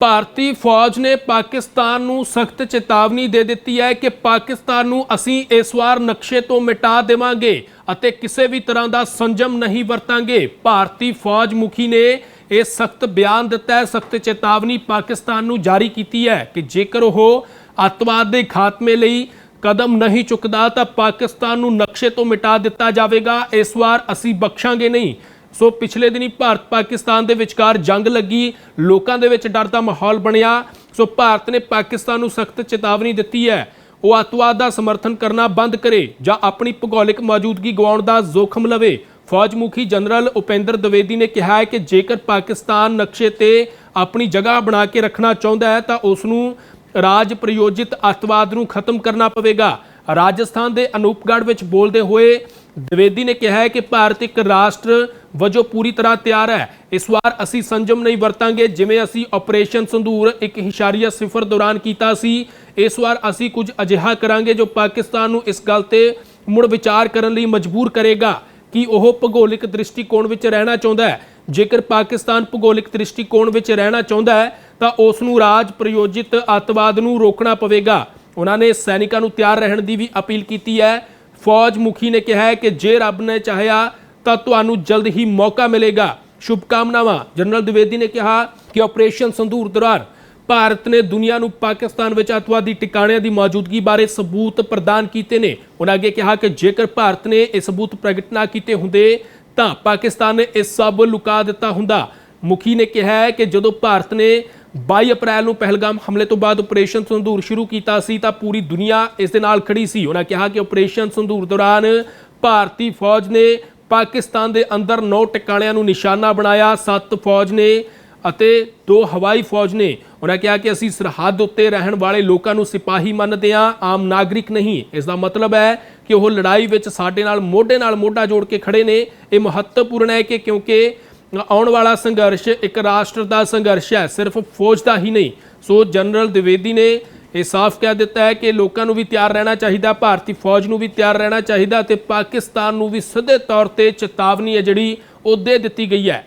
ਭਾਰਤੀ ਫੌਜ ਨੇ ਪਾਕਿਸਤਾਨ ਨੂੰ ਸਖਤ ਚੇਤਾਵਨੀ ਦੇ ਦਿੱਤੀ ਹੈ ਕਿ ਪਾਕਿਸਤਾਨ ਨੂੰ ਅਸੀਂ ਇਸ ਵਾਰ ਨਕਸ਼ੇ ਤੋਂ ਮਿਟਾ ਦੇਵਾਂਗੇ ਅਤੇ ਕਿਸੇ ਵੀ ਤਰ੍ਹਾਂ ਦਾ ਸੰਜਮ ਨਹੀਂ ਵਰਤਾਂਗੇ। ਭਾਰਤੀ ਫੌਜ ਮੁਖੀ ਨੇ ਇਹ ਸਖਤ ਬਿਆਨ ਦਿੱਤਾ ਹੈ, ਸਖਤ ਚੇਤਾਵਨੀ ਪਾਕਿਸਤਾਨ ਨੂੰ ਜਾਰੀ ਕੀਤੀ ਹੈ ਕਿ ਜੇਕਰ ਉਹ ਅੱਤਵਾਦ ਦੇ ਖਾਤਮੇ ਲਈ ਕਦਮ ਨਹੀਂ ਚੁੱਕਦਾ ਤਾਂ ਪਾਕਿਸਤਾਨ ਨੂੰ ਨਕਸ਼ੇ ਤੋਂ ਮਿਟਾ ਦਿੱਤਾ ਜਾਵੇਗਾ। ਇਸ ਵਾਰ ਅਸੀਂ ਬਖਸ਼ਾਂਗੇ ਨਹੀਂ। ਸੋ ਪਿਛਲੇ ਦਿਨੀ ਭਾਰਤ ਪਾਕਿਸਤਾਨ ਦੇ ਵਿਚਕਾਰ ਜੰਗ ਲੱਗੀ, ਲੋਕਾਂ ਦੇ ਵਿੱਚ ਡਰ ਦਾ ਮਾਹੌਲ ਬਣਿਆ। ਸੋ ਭਾਰਤ ਨੇ ਪਾਕਿਸਤਾਨ ਨੂੰ ਸਖਤ ਚੇਤਾਵਨੀ ਦਿੱਤੀ ਹੈ। ਉਹ ਅੱਤਵਾਦ ਦਾ ਸਮਰਥਨ ਕਰਨਾ ਬੰਦ ਕਰੇ ਜਾਂ ਆਪਣੀ ਭੂਗੋਲਿਕ ਮੌਜੂਦਗੀ ਗਵਾਉਣ ਦਾ ਜ਼ੋਖਮ ਲਵੇ। ਫੌਜ ਮੁਖੀ ਜਨਰਲ ਉਪੇਂਦਰ ਦਵੇਦੀ ਨੇ ਕਿਹਾ ਹੈ ਕਿ ਜੇਕਰ ਪਾਕਿਸਤਾਨ ਨਕਸ਼ੇ ਤੇ ਆਪਣੀ ਜਗ੍ਹਾ ਬਣਾ ਕੇ ਰੱਖਣਾ ਚਾਹੁੰਦਾ ਹੈ, ਤਾਂ ਉਸ ਨੂੰ ਰਾਜ ਪ੍ਰਯੋਜਿਤ ਅੱਤਵਾਦ ਨੂੰ ਖਤਮ ਕਰਨਾ ਪਵੇਗਾ। ਰਾਜਸਥਾਨ ਦੇ ਅਨੂਪਗੜ੍ਹ ਵਿੱਚ ਬੋਲਦੇ ਹੋਏ ਦਵੇਦੀ ਨੇ ਕਿਹਾ ਹੈ ਕਿ ਭਾਰਤ ਇੱਕ ਰਾਸ਼ਟਰ ਵਜੋਂ ਪੂਰੀ ਤਰ੍ਹਾਂ ਤਿਆਰ ਹੈ ਇਸ ਵਾਰ ਅਸੀਂ ਸੰਜਮ ਨਹੀਂ ਵਰਤਾਂਗੇ ਜਿਵੇਂ ਅਸੀਂ ਆਪਰੇਸ਼ਨ ਸੰਧੂਰ 1.0 ਦੌਰਾਨ ਕੀਤਾ ਸੀ ਇਸ ਵਾਰ ਅਸੀਂ ਕੁਝ ਅਜਿਹਾ ਕਰਾਂਗੇ ਜੋ ਪਾਕਿਸਤਾਨ ਨੂੰ ਇਸ ਗੱਲ ਤੇ ਮੁੜ ਵਿਚਾਰ ਕਰਨ ਲਈ ਮਜਬੂਰ ਕਰੇਗਾ ਕਿ ਉਹ ਭੂਗੋਲਿਕ ਦ੍ਰਿਸ਼ਟੀਕੋਣ ਵਿੱਚ ਰਹਿਣਾ ਚਾਹੁੰਦਾ ਹੈ ਜੇਕਰ ਪਾਕਿਸਤਾਨ ਭੂਗੋਲਿਕ ਦ੍ਰਿਸ਼ਟੀਕੋਣ ਵਿੱਚ ਰਹਿਣਾ ਚਾਹੁੰਦਾ ਹੈ ਤਾਂ ਉਸ ਨੂੰ ਰਾਜ ਪ੍ਰਯੋਜਿਤ ਅੱਤਵਾਦ ਨੂੰ ਰੋਕਣਾ ਪਵੇਗਾ ਉਹਨਾਂ ਨੇ ਸੈਨਿਕਾਂ ਨੂੰ ਤਿਆਰ ਰਹਿਣ ਦੀ ਵੀ ਅਪੀਲ ਕੀਤੀ ਹੈ ਫੌਜ ਮੁਖੀ ਨੇ ਕਿਹਾ ਹੈ ਕਿ ਜੇ ਰੱਬ ਨੇ ਚਾਹਿਆ ਤਾਂ ਤੁਹਾਨੂੰ ਜਲਦ ਹੀ ਮੌਕਾ ਮਿਲੇਗਾ। ਸ਼ੁਭਕਾਮਨਾਵਾਂ। ਜਨਰਲ ਦਿਵੇਦੀ ਨੇ ਕਿਹਾ ਕਿ ਆਪਰੇਸ਼ਨ ਸੰਧੂਰ ਦੌਰਾਨ ਭਾਰਤ ਨੇ ਦੁਨੀਆ ਨੂੰ ਪਾਕਿਸਤਾਨ ਵਿੱਚ ਅੱਤਵਾਦੀ ਟਿਕਾਣਿਆਂ ਦੀ ਮੌਜੂਦਗੀ ਬਾਰੇ ਸਬੂਤ ਪ੍ਰਦਾਨ ਕੀਤੇ ਨੇ। ਉਹਨਾਂ ਅੱਗੇ ਕਿਹਾ ਕਿ ਜੇਕਰ ਭਾਰਤ ਨੇ ਇਹ ਸਬੂਤ ਪ੍ਰਗਟ ਨਾ ਕੀਤੇ ਹੁੰਦੇ ਤਾਂ ਪਾਕਿਸਤਾਨ ਨੇ ਇਹ ਸਭ ਲੁਕਾ ਦਿੱਤਾ ਹੁੰਦਾ। ਮੁਖੀ ਨੇ ਕਿਹਾ ਹੈ ਕਿ ਜਦੋਂ ਭਾਰਤ ਨੇ 22 ਅਪ੍ਰੈਲ ਨੂੰ ਪਹਿਲਗਾਮ ਹਮਲੇ ਤੋਂ ਬਾਅਦ ਆਪਰੇਸ਼ਨ ਸੰਧੂਰ ਸ਼ੁਰੂ ਕੀਤਾ ਸੀ, ਤਾਂ ਪੂਰੀ ਦੁਨੀਆ ਇਸ ਦੇ ਨਾਲ ਖੜੀ ਸੀ। ਉਹਨਾਂ ਕਿਹਾ ਕਿ ਆਪਰੇਸ਼ਨ ਸੰਧੂਰ ਦੌਰਾਨ ਭਾਰਤੀ ਫੌਜ ਨੇ ਪਾਕਿਸਤਾਨ ਦੇ ਅੰਦਰ 9 ਟਿਕਾਣਿਆਂ ਨੂੰ ਨਿਸ਼ਾਨਾ ਬਣਾਇਆ 7 ਫੌਜ ਨੇ ਅਤੇ ਦੋ ਹਵਾਈ ਫੌਜ ਨੇ। ਉਹਨਾਂ ਕਿਹਾ ਕਿ ਅਸੀਂ ਸਰਹੱਦ ਉੱਤੇ ਰਹਿਣ ਵਾਲੇ ਲੋਕਾਂ ਨੂੰ ਸਿਪਾਹੀ ਮੰਨਦੇ ਹਾਂ, ਆਮ ਨਾਗਰਿਕ ਨਹੀਂ। ਇਸ ਦਾ ਮਤਲਬ ਹੈ ਕਿ ਉਹ ਲੜਾਈ ਵਿੱਚ ਸਾਡੇ ਨਾਲ ਮੋਢੇ ਨਾਲ ਮੋਢਾ ਜੋੜ ਕੇ ਖੜੇ ਨੇ। ਇਹ ਮਹੱਤਵਪੂਰਨ ਹੈ ਕਿ ਕਿਉਂਕਿ ਆਉਣ ਵਾਲਾ ਸੰਘਰਸ਼ ਇੱਕ ਰਾਸ਼ਟਰ ਦਾ ਸੰਘਰਸ਼ ਹੈ, ਸਿਰਫ ਫੌਜ ਦਾ ਹੀ ਨਹੀਂ। ਸੋ ਜਨਰਲ ਦਿਵੇਦੀ ਨੇ ਇਹ ਸਾਫ਼ ਕਹਿ ਦਿੱਤਾ ਹੈ ਕਿ ਲੋਕਾਂ ਨੂੰ ਵੀ ਤਿਆਰ ਰਹਿਣਾ ਚਾਹੀਦਾ, ਭਾਰਤੀ ਫੌਜ ਨੂੰ ਵੀ ਤਿਆਰ ਰਹਿਣਾ ਚਾਹੀਦਾ ਤੇ ਪਾਕਿਸਤਾਨ ਨੂੰ ਵੀ ਸਿੱਧੇ ਤੌਰ ਤੇ ਚੇਤਾਵਨੀ ਹੈ ਜਿਹੜੀ ਉਹ ਦੇ ਦਿੱਤੀ ਗਈ ਹੈ।